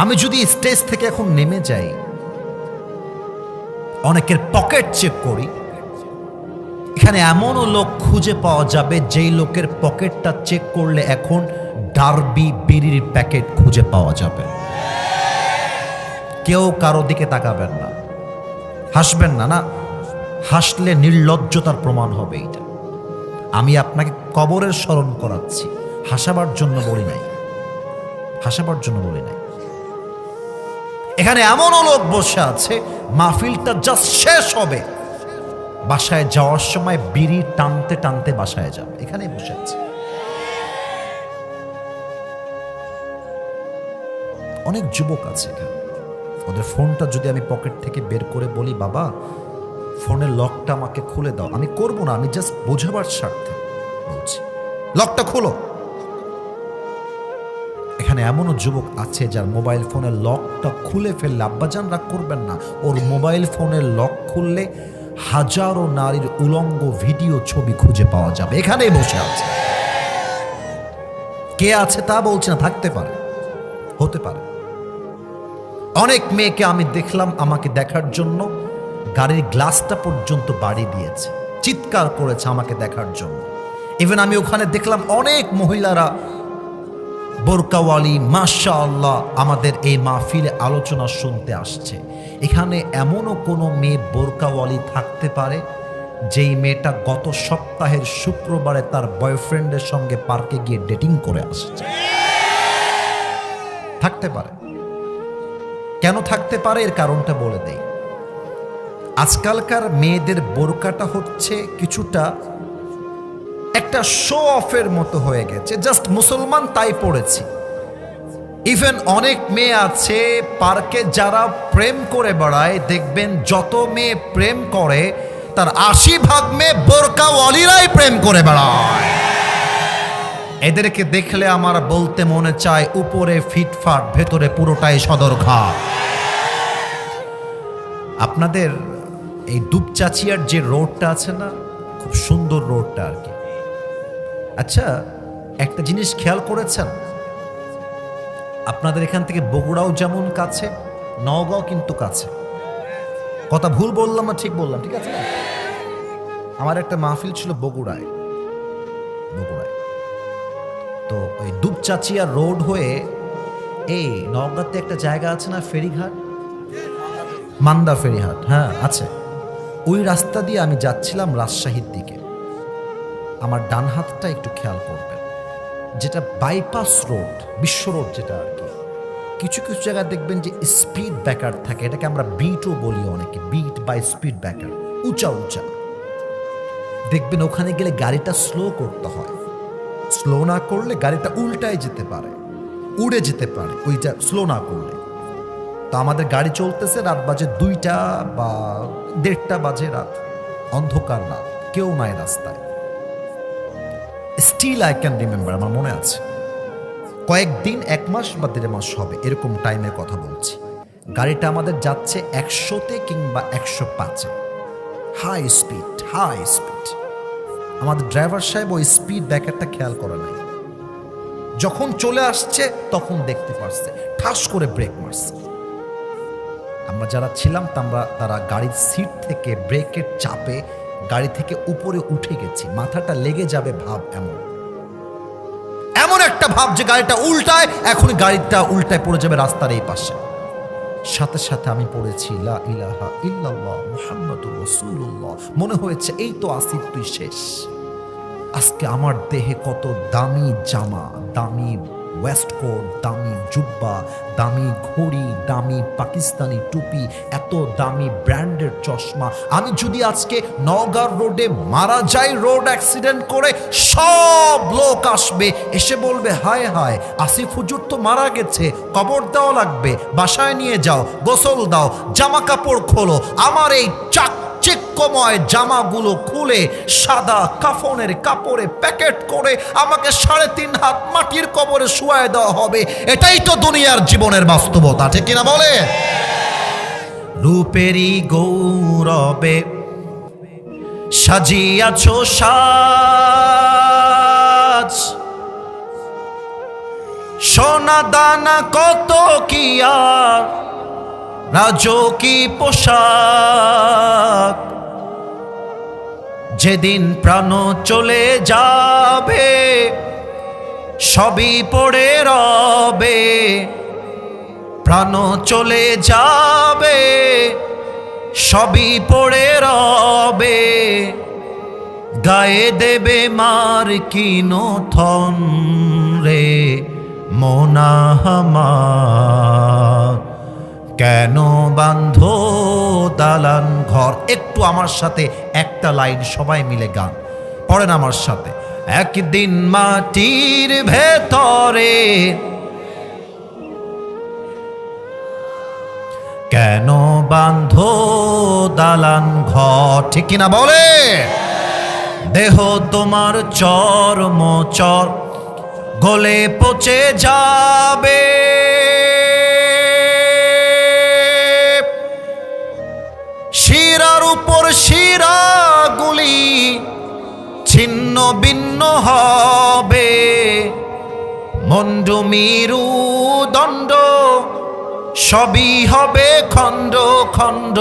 আমি যদি স্টেজ থেকে এখন নেমে যাই, অনেকের পকেট চেক করি, এখানে এমনও লোক খুঁজে পাওয়া যাবে যেই লোকের পকেটটা চেক করলে এখন ডার্বি বিড়ির প্যাকেট খুঁজে পাওয়া যাবে। কেউ কারও দিকে তাকাবেন না, হাসবেন না না, হাসলে নির্লজ্জতার প্রমাণ হবে এটা আমি আপনাকে কবরের স্মরণ করাচ্ছি, হাসাবার জন্য বলি নাই, হাসাবার জন্য বলি নাই। এখানে এমনও লোক বসে আছে, মাহফিলটা জাস্ট শেষ হবে। বাসায় যাওয়ার সময় বিড়ি টানতে টানতে বাসায় যাবে। এখানেই বসে আছে। অনেক যুবক আছে এখানে। ওদের ফোনটা যদি আমি পকেট থেকে বের করে বলি, বাবা, ফোনের লকটা আমাকে খুলে দাও। আমি করব না, আমি জাস্ট বোঝাবার স্বার্থে বলছি। লকটা খোলো। এখানে এমনও যুবক আছে যার মোবাইল ফোনের লকটা খুলে ফেললে, আব্বাজান, রাগ করবেন না। ওর মোবাইল ফোনের লক খুললে হাজারো নারীর উলঙ্গ ভিডিও ছবি খুঁজে পাওয়া যাবে। এখানেই বসে আছে। কে আছে তা বলছে না, থাকতে পারে, হতে পারে। অনেক মেয়েকে আমি দেখলাম আমাকে দেখার জন্য, গাড়ির গ্লাসটা পর্যন্ত বাড়ি দিয়েছে, চিৎকার করেছে আমাকে দেখার জন্য। ইভেন আমি ওখানে দেখলাম অনেক মহিলারা বোরকাওয়ালি মাশা আল্লাহ আমাদের এই মাহফিলে আলোচনা শুনতে আসছে। এখানে এমনও কোনো মেয়ে বোরকাওয়ালি থাকতে পারে, যেই মেয়েটা গত সপ্তাহের শুক্রবারে তার বয়ফ্রেন্ডের সঙ্গে পার্কে গিয়ে ডেটিং করে আসছে। থাকতে পারে। কেন থাকতে পারে এর কারণটা বলে দেই। আজকালকার মেয়েদের বোরকাটা হচ্ছে কিছুটা একটা শো অফের মতো হয়ে গেছে। জাস্ট মুসলমান তাই পড়েছি। ইভেন অনেক মেয়ে আছে পার্কে যারা প্রেম করে বেড়ায়, দেখবেন যত মেয়ে প্রেম করে, তার আশি ভাগ মেয়ে বোরকা প্রেম করে বেড়ায়। এদেরকে দেখলে আমার বলতে মনে চায়, উপরে ফিটফাট, ভেতরে পুরোটাই সদর সদরঘাট। আপনাদের এই দুপচাচিয়ার যে রোডটা আছে না, খুব সুন্দর রোডটা আর কি। আচ্ছা একটা জিনিস খেয়াল করেছেন? আপনাদের এখান থেকে বগুড়াও যেমন কাছে, নওগাঁও কিন্তু কাছে। কথা ভুল বললাম না ঠিক বললাম, ঠিক আছে? আমার একটা মাহফিল ছিল বগুড়ায় বগুড়ায়। তো ওই দুপচাচিয়া রোড হয়ে, এই নওগাঁতে একটা জায়গা আছে না, ফেরিঘাট? মান্দা ফেরিঘাট হ্যাঁ আছে। ওই রাস্তা দিয়ে আমি যাচ্ছিলাম রাজশাহীর দিকে। আমার ডান হাতটা একটু খেয়াল করবেন। যেটা বাইপাস রোড বিশ্ব রোড যেটা আর কি। কিছু কিছু জায়গায় দেখবেন যে স্পিড ব্যাকার থাকে, এটাকে আমরা বিটও বলি অনেকে বিট বাই স্পিড ব্যাকার উঁচা উঁচা। দেখবেন ওখানে গেলে গাড়িটা স্লো করতে হয়। স্লো না করলে গাড়িটা উল্টায় যেতে পারে, উড়ে যেতে পারে ওইটা স্লো না করলে। তো আমাদের গাড়ি চলতেছে রাত বাজে দুইটা বা দেড়টা বাজে রাত, অন্ধকার রাত কেউ নাই রাস্তায়। স্টিল আই ক্যান রিমেম্বার আমার মনে আছে। কয়েকদিন, এক মাস বা দেড় মাস হবে, এরকম টাইমে কথা বলছি। গাড়িটা আমাদের যাচ্ছে একশোতে কিংবা একশো পাঁচে। হাই স্পিড হাই স্পিড আমাদের ড্রাইভার সাহেব ওই স্পিড ব্যাকারটা খেয়াল করে নাই। যখন চলে আসছে, তখন দেখতে পারছে, ঠাস করে ব্রেক মারছে। আমরা যারা ছিলাম তারা তারা গাড়ির সিট থেকে ব্রেকের চাপে গাড়ি থেকে উপরে উঠে গেছি। মাথাটা লেগে যাবে ভাব এমন। এমন একটা ভাব যে গাড়িটা উল্টায়, এখন গাড়িটা উল্টায় পড়ে যাবে রাস্তার এই পাশে। সাথে সাথে আমি পড়েছি, লা ইলাহা ইল্লাল্লাহ মুহাম্মাদুর রাসূলুল্লাহ। মনে হয়েছে, এই তো আসিফ, তুই শেষ। আজকে আমার দেহে কত দামি জামা, দামি ওয়েস্টকোট দামি জুব্বা, দামি ঘড়ি, দামি পাকিস্তানি টুপি, এত দামি ব্র্যান্ডের চশমা। আমি যদি আজকে নওগাঁ রোডে মারা যাই রোড অ্যাক্সিডেন্ট করে সব লোক আসবে, এসে বলবে, হায় হায়, আসিফ হুজুর তো মারা গেছে, কবর দেওয়া লাগবে, বাসায় নিয়ে যাও, গোসল দাও, জামা কাপড় খোলো, আমার এই চাক চিক্কময় জামাগুলো খুলে সাদা কাফনের কাপড়ে প্যাকেট করে আমাকে সাড়ে তিন হাত মাটির কবরে শুয়ায় দেওয়া হবে। এটাই তো দুনিয়ার জীবনের বাস্তবতা, ঠিক কিনা বলে? রূপেরই গৌরবে সাজিয়াছ সাজ। সোনা দানা কত কি আর রাজকি পোশাক? যেদিন প্রাণ চলে যাবে, সবই পড়ে রবে। প্রাণ চলে যাবে, সবই পড়ে রবে। গায়ে দেবে মার কিনো থন রে মোনাহামার কেন বান্ধ দালান ঘর? একটু আমার সাথে একটা লাইন সবাই মিলে গান। পড়েন আমার সাথে। একদিন মাটির ভেতরে কেন বান্ধ দালান ঘর? ঠিক কিনা বলে? দেহ তোমার চর্ম চর গলে পচে যাবে। উপর শিরাগুলি ছিন্ন ভিন্ন হবে। মন্ডু মিরু দণ্ড, সবই হবে খণ্ড খণ্ড।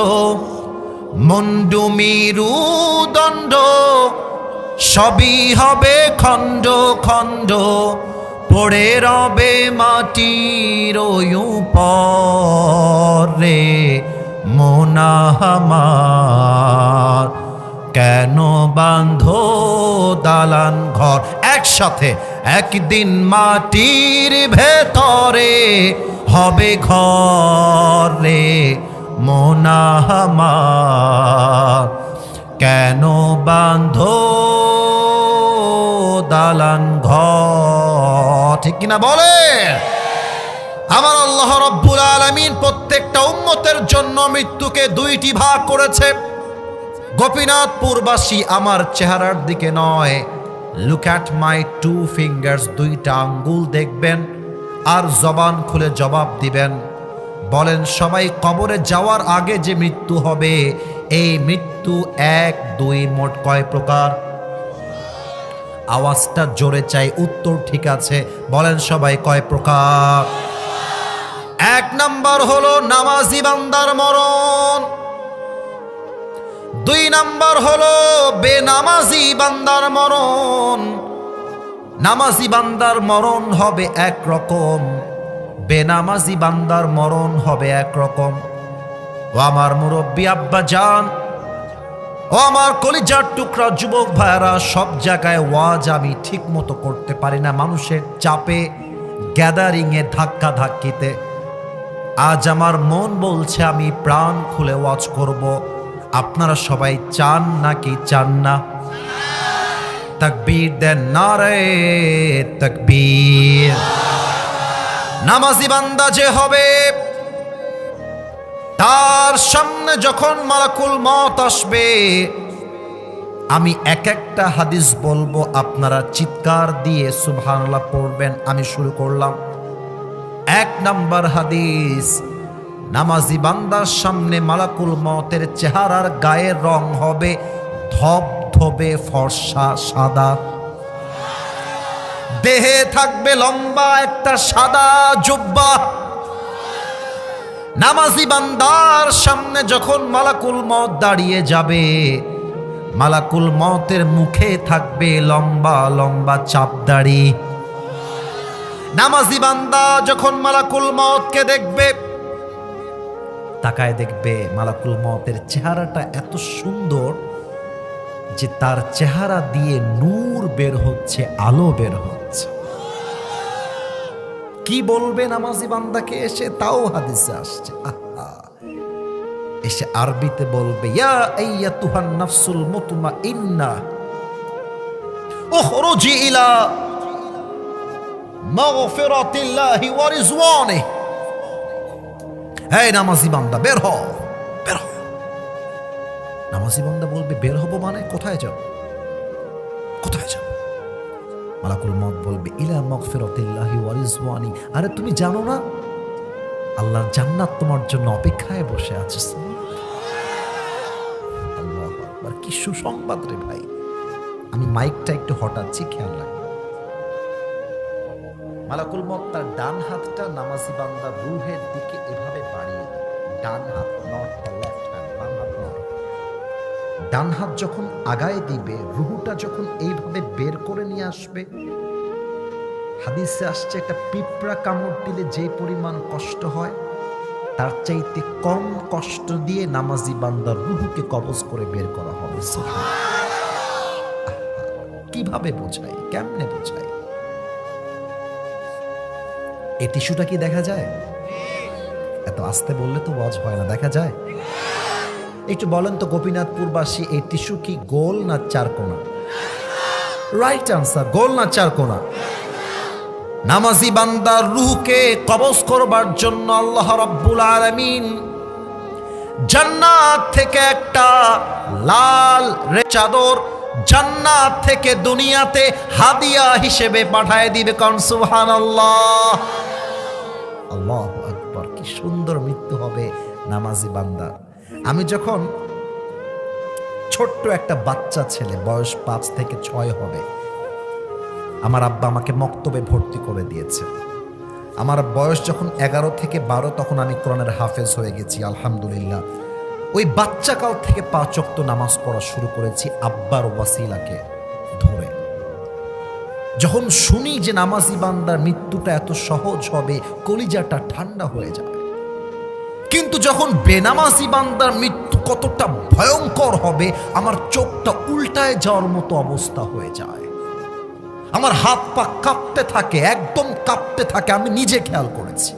মন্ডু মিরু দণ্ড, সবই হবে খণ্ড খণ্ড। পড়ে রবে মাটির পরে মোনাহামার কেন বান্ধ দালান ঘর? একসাথে একদিন মাটির ভেতরে হবে ঘরে মোনাহামার কেন বান্ধ দালান ঘর? ঠিক কিনা বলে? আমার আল্লাহ রব্বুল আলমিন প্রত্যেকটা উম্মতের জন্য মৃত্যুকে দুইটি ভাগ করেছে। গোপীনাথপুরবাসী আমার চেহারার দিকে নয়। Look at my two fingers দুইটা আঙ্গুল দেখবেন আর জবান খুলে জবাব দিবেন। বলেন, সবাই কবরে যাওয়ার আগে যে মৃত্যু হবে, এই মৃত্যু এক, দুই মোট কয় প্রকার? আওয়াজটা জোরে চাই, উত্তর ঠিক আছে। বলেন, সবাই কয় প্রকার? নাম্বার হলো নামাজি বান্দার মরণ। দুই নাম্বার হলো বেনামাজি বান্দার মরণ। নামাজি বান্দার মরণ হবে এক রকম বেনামাজি বান্দার মরণ হবে এক রকম ও আমার মুরব্বী আব্বা যান ও আমার কলিজার টুকরা যুবক ভাইয়ারা, সব জায়গায় ওয়াজ আমি ঠিক মতো করতে পারি না। মানুষের চাপে গ্যাদারিংয়ে ধাক্কা ধাক্কিতে আজ আমার মন বলছে আমি প্রাণ খুলে ওয়াজ করব। আপনারা সবাই চান নাকি চান না? তকবীর দেন নারে, তকবীর। নামাজি বান্দা যে হবে, তার সামনে যখন মালাকুল মত আসবে, আমি এক একটা হাদিস বলব, আপনারা চিৎকার দিয়ে সুবহানাল্লাহ পড়বেন, আমি শুরু করলাম। এক নাম্বার হাদিস, নামাজি বান্দার সামনে মালাকুল মতের চেহারার গায়ের রং হবে ধপ ধবে ফর্সা সাদা। দেহে থাকবে লম্বা একটা সাদা জুব্বা। নামাজি বান্দার সামনে যখন মালাকুল মত দাঁড়িয়ে যাবে, মালাকুল মতের মুখে থাকবে লম্বা লম্বা চাপ চাপদাড়ি নামাজি বান্দা যখন মালাকুল মতকে দেখবে, তাকায় দেখবে মালাকুল মতের চেহারাটা এত সুন্দর যে তার চেহারা দিয়ে নূর বের হচ্ছে, আলো বের হচ্ছে। কি বলবে নামাজি বান্দাকে? এসে তাও হাদিসে আসছে। এসে আরবিতে বলবে, ইয়া আইয়াতুহান নাফসুল মুতমাইন্না, উখরুজি ইলা হে নামাজি বান্দা, বের হ বের হ। নামাজি বান্দা বলবে, বের হব মানে কোথায় যাব? কোথায় যাব? মালাকুল মত বলবে, ইলা মগফিরাতিল্লাহি ওয়া রিজওয়ানি আরে তুমি জানো না? আল্লাহর জান্নাত তোমার জন্য অপেক্ষায় বসে আছে। আল্লাহু কি সুসংবাদ রে ভাই। আমি মাইকটা একটু হটাচ্ছি, খেয়াল রাখবেন মালাকুল মত তার ডান হাতটা নামাজি বান্দার রুহের দিকে এভাবে বাড়িয়ে দেয়। ডান হাত ডান হাত যখন আগায় দিবে, রুহুটা যখন এইভাবে বের করে নিয়ে আসবে, হাদিসে আসছে একটা পিঁপড়া কামড় দিলে যে পরিমাণ কষ্ট হয়, তার চাইতে কম কষ্ট দিয়ে নামাজি বান্দার রুহুকে কবজ করে বের করা হবে। কীভাবে বোঝায়? কেমনে বোঝাই এই টিস্যুটা কি দেখা যায়? এত আস্তে বললে তো ওয়াজ হয় না, দেখা যায়? একটু বলেন তো গোপীনাথপুরবাসী, এই টিস্যু কি গোল না চারকোনা রাইট আনসার গোল না চারকোনা নামাজি বান্দার রুহকে কবজ করবার জন্য আল্লাহ রাব্বুল আলামিন জান্নাত থেকে একটা লাল রে চাদর জান্নাত থেকে দুনিয়াতে হাদিয়া হিসেবে পাঠায় দিবে কন সুবহানাল্লাহ। আল্লাহ আকবার, কি সুন্দর মৃত্যু হবে নামাজি বান্দা। আমি যখন ছোট্ট একটা বাচ্চা ছেলে, বয়স পাঁচ থেকে ছয় হবে, আমার আব্বা আমাকে মক্তবে ভর্তি করে দিয়েছে। আমার বয়স যখন এগারো থেকে বারো, তখন আমি কোরআনের হাফেজ হয়ে গেছি, আলহামদুলিল্লাহ। ওই বাচ্চাকাল থেকে পাঁচ ওয়াক্ত নামাজ পড়া শুরু করেছি আব্বার ওয়াসিলাকে ধরে। যখন শুনি যে নামাজি বান্দার মৃত্যুটা এত সহজ হবে, কলিজাটা ঠান্ডা হয়ে যাবে। কিন্তু যখন বেনামাজি বান্দার মৃত্যু কতটা ভয়ঙ্কর হবে, আমার চোখটা উল্টায় যাওয়ার মতো অবস্থা হয়ে যায়। আমার হাত পা কাঁপতে থাকে, একদম কাঁপতে থাকে, আমি নিজে খেয়াল করেছি।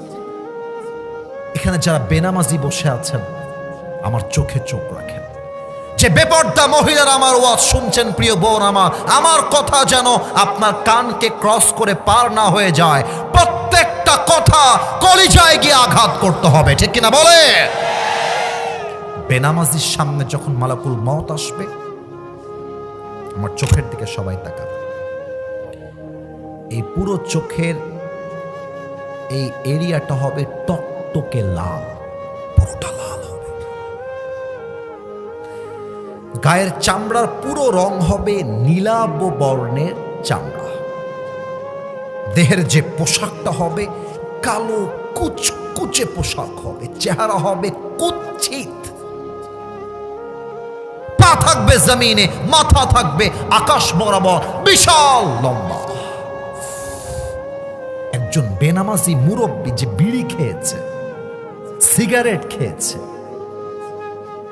এখানে যারা বেনামাজি বসে আছেন, আমার চোখে চোখ রাখেন। যে বেপর্দা মহিলারা আমার ওয়াজ শুনছেন, প্রিয় বোন আমার আমার কথা যেন আপনার কানকে ক্রস করে পার না হয়ে যায়। প্রত্যেকটা কথা কলিজায় গিয়ে আঘাত করতে হবে, ঠিক কিনা বলে? বেনামাজির সামনে যখন মালাকুল মত আসবে, আমার চোখের দিকে সবাই তাকাবে। এই পুরো চোখের এই এরিয়াটা হবে টকটকে লাল, পুরোটা লাল। গায়ের চামড়ার পুরো রং হবে নীলাভ বর্ণের চামড়া। দেহের যে পোশাকটা হবে কালো কুচকুচে পোশাক হবে, চেহারা হবে কুচ্ছিত। পা থাকবে জমিনে, মাথা থাকবে আকাশ বরাবর, বিশাল লম্বা। একজন বেনামাজি মুরব্বী যে বিড়ি খেয়েছে, সিগারেট খেয়েছে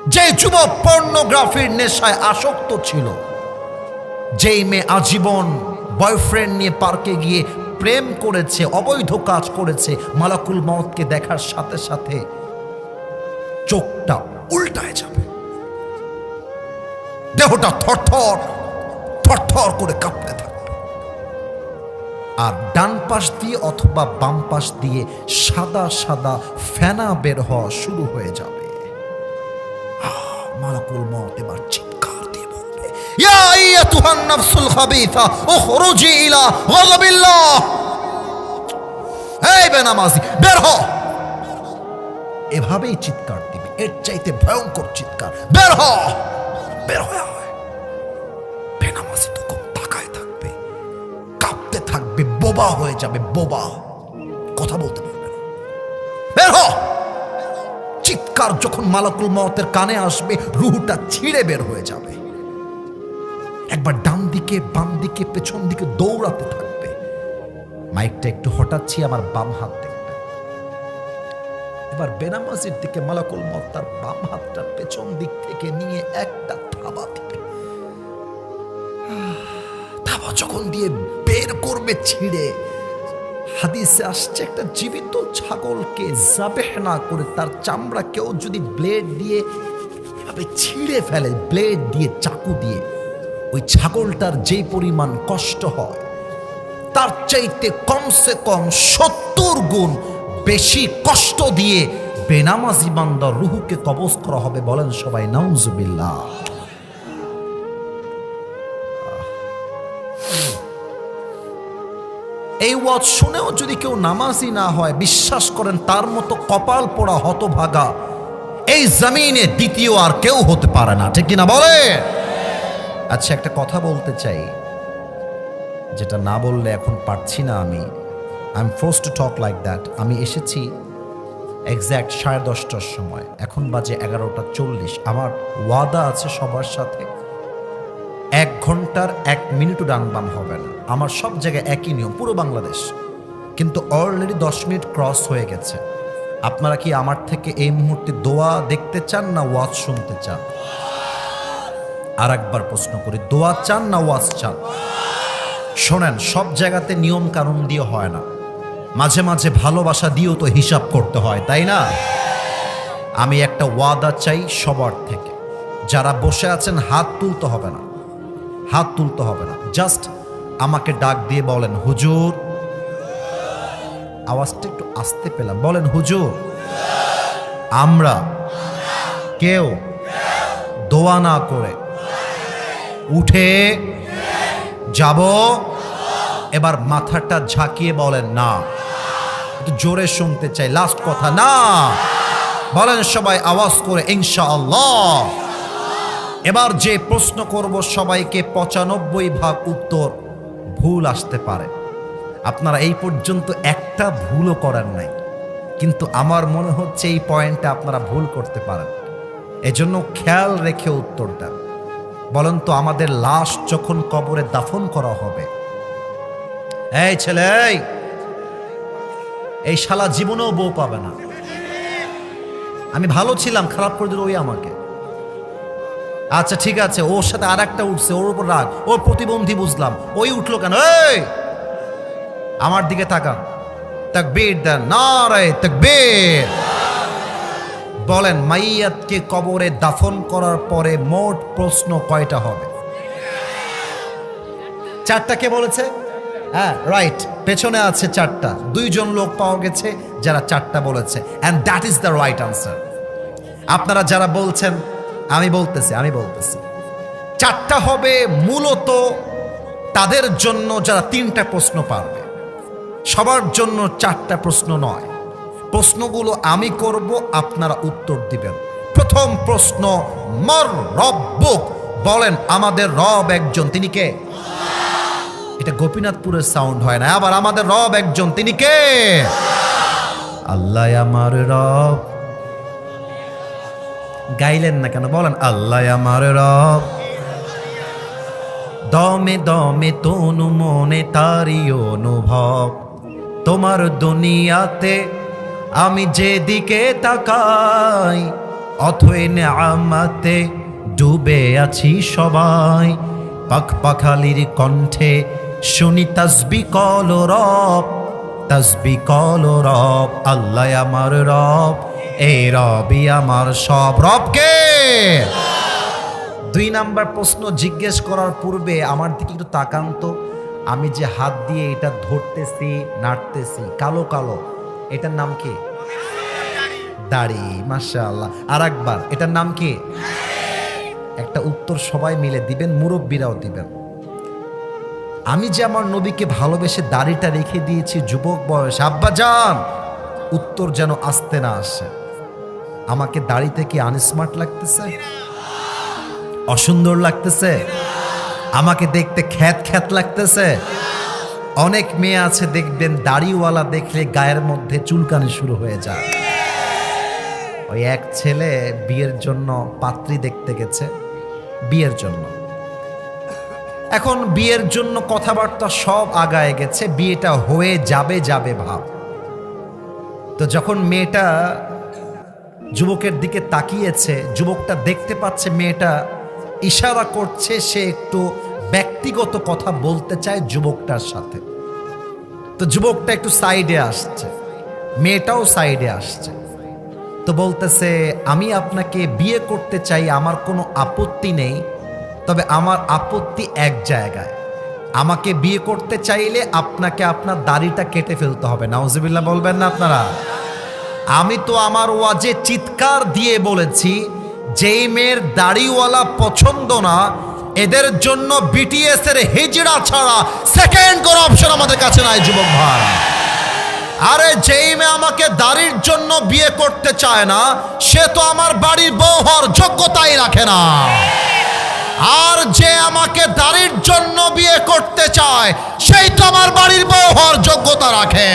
যে যুবক পর্নোগ্রাফির নেশায় আসক্ত ছিল, যেই মেয়ে আজীবন বয়ফ্রেন্ড নিয়ে পার্কে গিয়ে প্রেম করেছে, অবৈধ কাজ করেছে, মালাকুল মতকে দেখার সাথে সাথে চোখটা উল্টায় যাবে। দেহটা থরথর থরথর করে কাঁপতে থাকবে আর ডান পাশ দিয়ে অথবা বাম পাশ দিয়ে সাদা সাদা ফেনা বের হওয়া শুরু হয়ে যাবে। মালাকুল মত এবার চিৎকার দিয়ে বলবে, ইয়া নাফসুল ইলা এই বেনামাজি, বের হ। এভাবেই চিৎকার দিবে, এর চাইতে ভয়ঙ্কর চিৎকার। বের হ, বের হয়ে তখন তাকায় থাকবে, কাঁপতে থাকবে, বোবা হয়ে যাবে, বোবা। কথা বলতে পারবে না। বের হ। চিৎকার যখন মালাকুল মতের কানে আসবে, রুহুটা ছিঁড়ে বের হয়ে যাবে। একবার ডান দিকে, বাম দিকে, পেছন দিকে দৌড়াতে থাকবে। মাইকটা একটু হঠাৎছি আমার বাম হাত দেখবে। এবার বেনামাজির দিকে মালাকুল মত তার বাম হাতটা পেছন দিক থেকে নিয়ে একটা থাবা দিবে। থাবা যখন দিয়ে বের করবে ছিঁড়ে হাদিসে আসছে, একটা জীবিত ছাগলকে জাবেহ না করে তার চামড়া কেউ যদি ব্লেড দিয়ে এভাবে ছিঁড়ে ফেলে ব্লেড দিয়ে চাকু দিয়ে, ওই ছাগলটার যে পরিমাণ কষ্ট হয়, তার চাইতে কমসে কম সত্তর গুণ বেশি কষ্ট দিয়ে বেনামাজি বান্দার রুহুকে কবজ করা হবে বলেন সবাই, নাউজুবিল্লাহ। এই ওয়াজ শুনেও যদি কেউ নামাজি না হয়, বিশ্বাস করেন তার মতো কপাল পোড়া হতভাগা এই জমিনে দ্বিতীয় আর কেউ হতে পারে না। ঠিক কিনা বলে? আচ্ছা একটা কথা বলতে চাই, যেটা না বললে এখন পারছি না আমি। I am force to talk like that আমি এসেছি এক্স্যাক্ট সাড়ে দশটার সময়। এখন বাজে এগারোটা চল্লিশ। আমার ওয়াদা আছে সবার সাথে। এক ঘণ্টার এক মিনিটও ডান বাম হবে না। আমার সব জায়গায় একই নিয়ম, পুরো বাংলাদেশ। কিন্তু অলরেডি দশ মিনিট ক্রস হয়ে গেছে। আপনারা কি আমার থেকে এই মুহূর্তে দোয়া দেখতে চান না ওয়াজ শুনতে চান? আর একবার প্রশ্ন করি, দোয়া চান না ওয়াজ চান? শোনেন, সব জায়গাতে নিয়ম কানুন দিয়ে হয় না। মাঝে মাঝে ভালোবাসা দিয়েও তো হিসাব করতে হয়, তাই না? আমি একটা ওয়াদা চাই সবার থেকে। যারা বসে আছেন, হাত তুলতে হবে না। হাত তুলতে হবে না। জাস্ট আমাকে ডাক দিয়ে বলেন, হুজুর। আওয়াজটা একটু আসতে পেলাম। বলেন, হুজুর। আমরা কেউ দোয়া না করে উঠে যাব। এবার মাথাটা ঝাঁকিয়ে বলেন, না। জোরে শুনতে চাই, লাস্ট কথা, না। বলেন সবাই আওয়াজ করে, ইনশাআল্লাহ। এবার যে প্রশ্ন করব সবাইকে পঁচানব্বই ভাগ উত্তর ভুল আসতে পারে। আপনারা এই পর্যন্ত একটা ভুলও করার নাই। কিন্তু আমার মনে হচ্ছে এই পয়েন্টটা আপনারা ভুল করতে পারেন। এজন্য খেয়াল রেখে উত্তর দেন। বলেন তো আমাদের লাশ যখন কবরে দাফন করা হবে। এই ছেলে এই শালা জীবনেও বউ পাবে না। আমি ভালো ছিলাম, খারাপ করে দিল ওই আমাকে। আচ্ছা ঠিক আছে, ওর সাথে আর একটা উঠছে, ওর উপর রাগ, ওর প্রতিবন্ধী বুঝলাম। ওই উঠল কেন? এই! আমার দিকে তাকান। তাকবীর দেন, নারায় তাকবীর। বলেন, মাইয়াতকে কবরে দাফন করার পরে মোট প্রশ্ন কয়টা হবে? চারটা কে বলেছে? হ্যাঁ রাইট পেছনে আছে চারটা। দুইজন লোক পাওয়া গেছে যারা চারটা বলেছে and that is the right answer আপনারা যারা বলছেন আমি বলতেছি আমি বলতেছি। চারটা হবে মূলত তাদের জন্য যারা তিনটা প্রশ্ন পারবে। সবার জন্য চারটা প্রশ্ন নয়। প্রশ্নগুলো আমি করব, আপনারা উত্তর দিবেন। প্রথম প্রশ্ন, মর রব্বুক বলেন, আমাদের রব একজন, তিনি কে? এটা গোপীনাথপুরের সাউন্ড হয় না, আবার আমাদের রব একজন, তিনি কে? আল্লাহ আমার রব। গাইলেন না কেন? বলেন, আল্লাহ আমার রব। দমে দমে তনু মনে তারি অনুভব। তোমার দুনিয়াতে আমি যেদিকে তাকাই, অথই আমাতে ডুবে আছি সবাই। পাখ পাখালির কণ্ঠে শুনি তসবি কল রব, তসবি কল রব, আল্লাহ আমার রব। এই রবি আমার সব রবকে। দুই নাম্বার প্রশ্ন জিজ্ঞেস করার পূর্বে আমার দিকে একটু তাকান তো। আমি যে হাত দিয়ে এটা ধরতেছি, নাড়তেছি, কালো কালো, এটার নাম কি? দাড়ি মাসা আল্লাহ আর একবার এটার নাম কি? একটা উত্তর সবাই মিলে দিবেন, মুরব্বীরাও দিবেন। আমি যে আমার নবীকে ভালোবেসে দাড়িটা রেখে দিয়েছি, যুবক বয়স, আব্বা যান উত্তর যেন আসতে না আসে। আমাকে দাড়িতে কি আনস্মার্ট লাগতেছে? অসুন্দর লাগতেছে? আমাকে দেখতে খ্যাত খ্যাত লাগতেছে? অনেক মেয়ে আছে দেখবেন, দাড়িওয়ালা দেখলে গায়ের মধ্যে চুলকানি শুরু হয়ে যায়। ওই এক ছেলে বিয়ের জন্য পাত্রী দেখতে গেছে, বিয়ের জন্য। এখন বিয়ের জন্য কথাবার্তা সব আগায় গেছে, বিয়েটা হয়ে যাবে যাবে ভাব। তো যখন মেয়েটা যুবকের দিকে তাকিয়েছে, যুবকটা দেখতে পাচ্ছে মেয়েটা ইশারা করছে, সে একটু ব্যক্তিগত কথা বলতে চায় যুবকটার সাথে। তো যুবকটা একটু সাইডে আসছে, মেয়েটাও সাইডে আসছে। তো বলতেছে, আমি আপনাকে বিয়ে করতে চাই, আমার কোনো আপত্তি নেই, তবে আমার আপত্তি এক জায়গায়। আমাকে বিয়ে করতে চাইলে আপনাকে আপনার দাড়িটা কেটে ফেলতে হবে। নাউজিবিল্লাহ বলবেন না আপনারা? আমি তো আমার ওয়াজে চিৎকার দিয়ে বলেছি, যেই মেয়ের দাড়িওয়ালা পছন্দ না, এদের জন্য বিটিএস এর হিজড়া ছাড়া সেকেন্ড কোন অপশন আমাদের কাছে নাই, যুবক ভাই। আরে যেই মেয়ে আমাকে দাড়ির জন্য বিয়ে করতে চায় না, সে তো আমার বাড়ির বউ হওয়ার যোগ্যতাই রাখে না। আর যে আমাকে দাড়ির জন্য বিয়ে করতে চায়, সেই তো আমার বাড়ির বউ হওয়ার যোগ্যতা রাখে।